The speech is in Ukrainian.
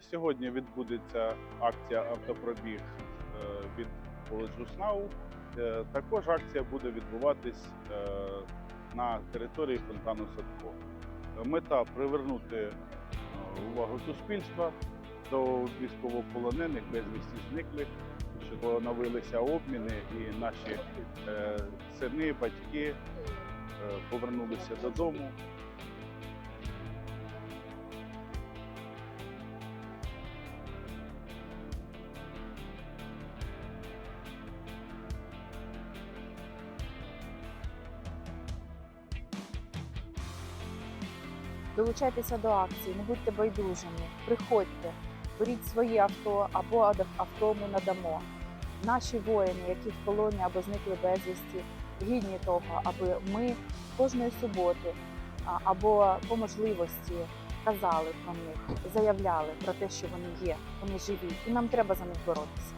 Сьогодні відбудеться акція автопробіг е, від коледжу СНАУ. Е, Також акція буде відбуватись е, на території фонтану Садко. Мета привернути увагу суспільства до військовополонених, безвісті зниклих, щоб поновилися обміни і наші сини, батьки повернулися додому. Долучайтеся до акції, не будьте байдужими, приходьте, беріть своє авто або авто ми надамо. Наші воїни, які в полоні або зникли безвісті, гідні того, аби ми кожної суботи або по можливості казали про них, заявляли про те, що вони є, вони живі, і нам треба за них боротися.